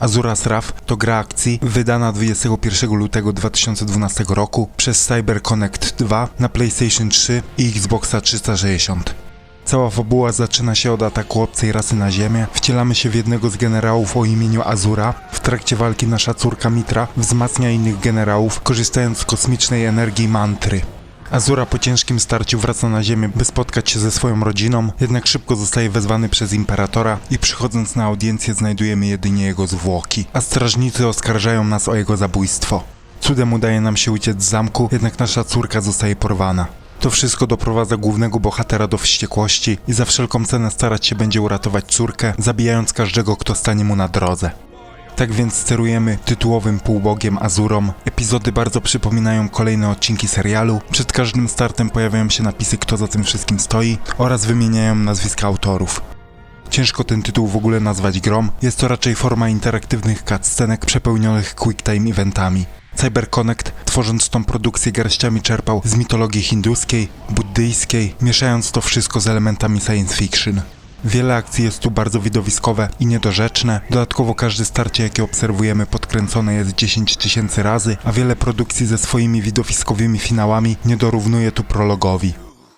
Azura Sraf to gra akcji wydana 21 lutego 2012 roku przez CyberConnect 2 na PlayStation 3 i Xboxa 360. Cała fabuła zaczyna się od ataku obcej rasy na Ziemię. Wcielamy się w jednego z generałów o imieniu Azura. W trakcie walki nasza córka Mitra wzmacnia innych generałów, korzystając z kosmicznej energii mantry. Azura po ciężkim starciu wraca na Ziemię, by spotkać się ze swoją rodziną, jednak szybko zostaje wezwany przez Imperatora i przychodząc na audiencję znajdujemy jedynie jego zwłoki, a strażnicy oskarżają nas o jego zabójstwo. Cudem udaje nam się uciec z zamku, jednak nasza córka zostaje porwana. To wszystko doprowadza głównego bohatera do wściekłości i za wszelką cenę starać się będzie uratować córkę, zabijając każdego, kto stanie mu na drodze. Tak więc sterujemy tytułowym półbogiem Azurą. Epizody bardzo przypominają kolejne odcinki serialu. Przed każdym startem pojawiają się napisy, kto za tym wszystkim stoi oraz wymieniają nazwiska autorów. Ciężko ten tytuł w ogóle nazwać grom, jest to raczej forma interaktywnych cutscenek przepełnionych quicktime eventami. CyberConnect, tworząc tą produkcję garściami czerpał z mitologii hinduskiej, buddyjskiej, mieszając to wszystko z elementami science fiction. Wiele akcji jest tu bardzo widowiskowe i niedorzeczne. Dodatkowo każde starcie, jakie obserwujemy, podkręcone jest 10 tysięcy razy, a wiele produkcji ze swoimi widowiskowymi finałami nie dorównuje tu prologowi.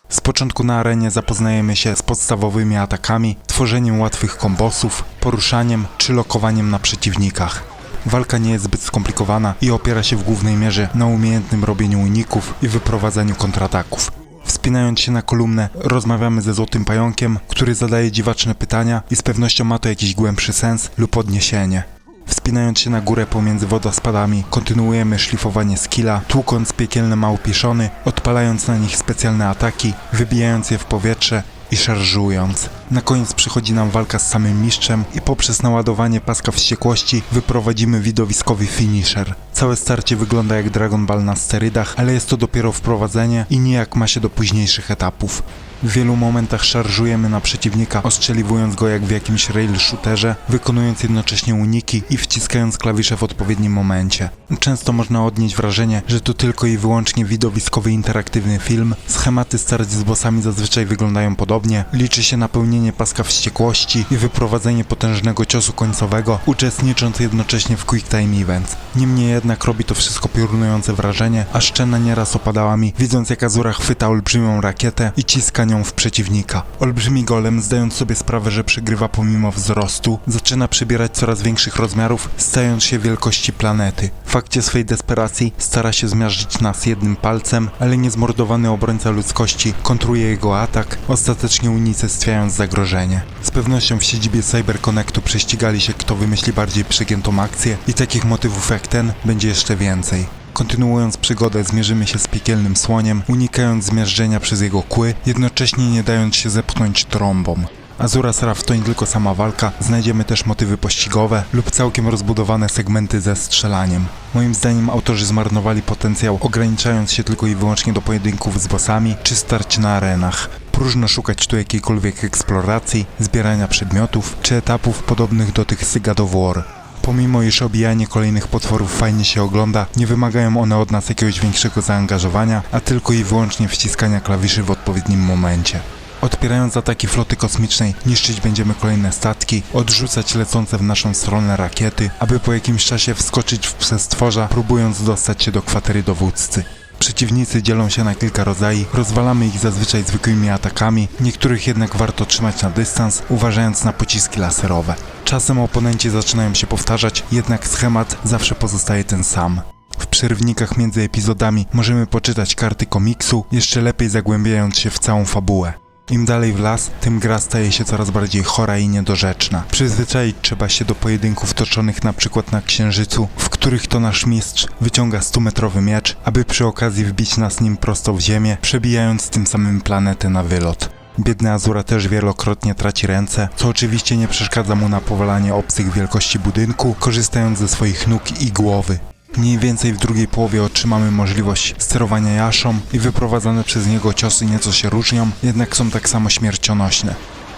Z początku na arenie zapoznajemy się z podstawowymi atakami, tworzeniem łatwych kombosów, poruszaniem czy lokowaniem na przeciwnikach. Walka nie jest zbyt skomplikowana i opiera się w głównej mierze na umiejętnym robieniu uników i wyprowadzaniu kontrataków. Wspinając się na kolumnę, rozmawiamy ze Złotym Pająkiem, który zadaje dziwaczne pytania i z pewnością ma to jakiś głębszy sens lub odniesienie. Wspinając się na górę pomiędzy wodospadami, kontynuujemy szlifowanie skilla, tłukąc piekielne małpiszony, odpalając na nich specjalne ataki, wybijając je w powietrze i szarżując. Na koniec przychodzi nam walka z samym mistrzem i poprzez naładowanie paska wściekłości wyprowadzimy widowiskowy finisher. Całe starcie wygląda jak Dragon Ball na sterydach, ale jest to dopiero wprowadzenie i nijak ma się do późniejszych etapów. W wielu momentach szarżujemy na przeciwnika, ostrzeliwując go jak w jakimś rail shooterze, wykonując jednocześnie uniki i wciskając klawisze w odpowiednim momencie. Często można odnieść wrażenie, że to tylko i wyłącznie widowiskowy interaktywny film. Schematy starć z bossami zazwyczaj wyglądają podobnie. Liczy się napełnienie paska wściekłości i wyprowadzenie potężnego ciosu końcowego, uczestnicząc jednocześnie w quick time events. Niemniej jednak robi to wszystko piorunujące wrażenie, a szczena nieraz opadała mi, widząc jak Azura chwyta olbrzymią rakietę i ciska nią w przeciwnika. Olbrzymi golem, zdając sobie sprawę, że przegrywa pomimo wzrostu, zaczyna przybierać coraz większych rozmiarów, stając się wielkości planety. W fakcie swej desperacji stara się zmiażdżyć nas jednym palcem, ale niezmordowany obrońca ludzkości kontruje jego atak, ostatecznie unicestwiając zagrożenie. Z pewnością w siedzibie CyberConnectu prześcigali się, kto wymyśli bardziej przegiętą akcję i takich motywów jak ten będzie jeszcze więcej. Kontynuując przygodę, zmierzymy się z piekielnym słoniem, unikając zmiażdżenia przez jego kły, jednocześnie nie dając się zepchnąć trąbą. Azura Sraf to nie tylko sama walka, znajdziemy też motywy pościgowe lub całkiem rozbudowane segmenty ze strzelaniem. Moim zdaniem autorzy zmarnowali potencjał, ograniczając się tylko i wyłącznie do pojedynków z bossami czy starć na arenach. Próżno szukać tu jakiejkolwiek eksploracji, zbierania przedmiotów czy etapów podobnych do tych of War. Pomimo iż obijanie kolejnych potworów fajnie się ogląda, nie wymagają one od nas jakiegoś większego zaangażowania, a tylko i wyłącznie wciskania klawiszy w odpowiednim momencie. Odpierając ataki floty kosmicznej, niszczyć będziemy kolejne statki, odrzucać lecące w naszą stronę rakiety, aby po jakimś czasie wskoczyć w przestworza, próbując dostać się do kwatery dowódcy. Przeciwnicy dzielą się na kilka rodzajów, rozwalamy ich zazwyczaj zwykłymi atakami, niektórych jednak warto trzymać na dystans, uważając na pociski laserowe. Czasem oponenci zaczynają się powtarzać, jednak schemat zawsze pozostaje ten sam. W przerwnikach między epizodami możemy poczytać karty komiksu, jeszcze lepiej zagłębiając się w całą fabułę. Im dalej w las, tym gra staje się coraz bardziej chora i niedorzeczna. Przyzwyczaić trzeba się do pojedynków toczonych na przykład na Księżycu, w których to nasz mistrz wyciąga 100-metrowy miecz, aby przy okazji wbić nas nim prosto w ziemię, przebijając tym samym planetę na wylot. Biedny Azura też wielokrotnie traci ręce, co oczywiście nie przeszkadza mu na powalanie obcych wielkości budynku, korzystając ze swoich nóg i głowy. Mniej więcej w drugiej połowie otrzymamy możliwość sterowania Jaszą i wyprowadzane przez niego ciosy nieco się różnią, jednak są tak samo śmiercionośne.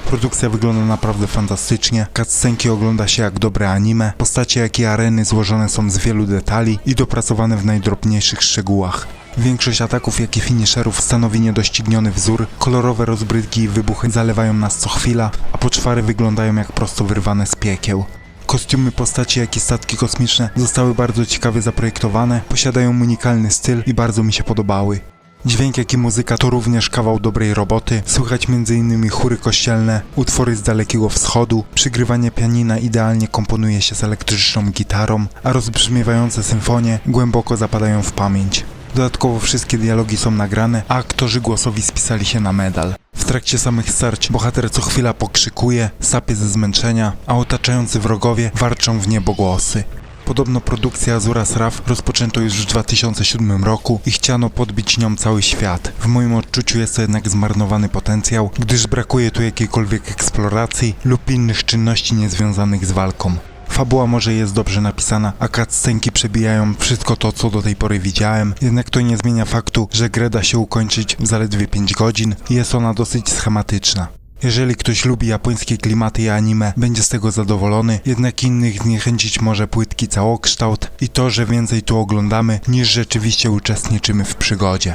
Produkcja wygląda naprawdę fantastycznie, cutscenki ogląda się jak dobre anime, postacie jak i areny złożone są z wielu detali i dopracowane w najdrobniejszych szczegółach. Większość ataków, jak i finisherów stanowi niedościgniony wzór, kolorowe rozbrytki i wybuchy zalewają nas co chwila, a poczwary wyglądają jak prosto wyrwane z piekieł. Kostiumy postaci, jak i statki kosmiczne zostały bardzo ciekawie zaprojektowane, posiadają unikalny styl i bardzo mi się podobały. Dźwięk jak i muzyka to również kawał dobrej roboty. Słychać m.in. chóry kościelne, utwory z Dalekiego Wschodu, przygrywanie pianina idealnie komponuje się z elektryczną gitarą, a rozbrzmiewające symfonie głęboko zapadają w pamięć. Dodatkowo wszystkie dialogi są nagrane, a aktorzy głosowi spisali się na medal. W trakcie samych starć bohater co chwila pokrzykuje, sapie ze zmęczenia, a otaczający wrogowie warczą w niebo głosy. Podobno produkcja Azura Sraf rozpoczęto już w 2007 roku i chciano podbić nią cały świat. W moim odczuciu jest to jednak zmarnowany potencjał, gdyż brakuje tu jakiejkolwiek eksploracji lub innych czynności niezwiązanych z walką. Fabuła może jest dobrze napisana, a cutscenki przebijają wszystko to, co do tej pory widziałem, jednak to nie zmienia faktu, że grę da się ukończyć w zaledwie 5 godzin i jest ona dosyć schematyczna. Jeżeli ktoś lubi japońskie klimaty i anime, będzie z tego zadowolony, jednak innych zniechęcić może płytki całokształt i to, że więcej tu oglądamy, niż rzeczywiście uczestniczymy w przygodzie.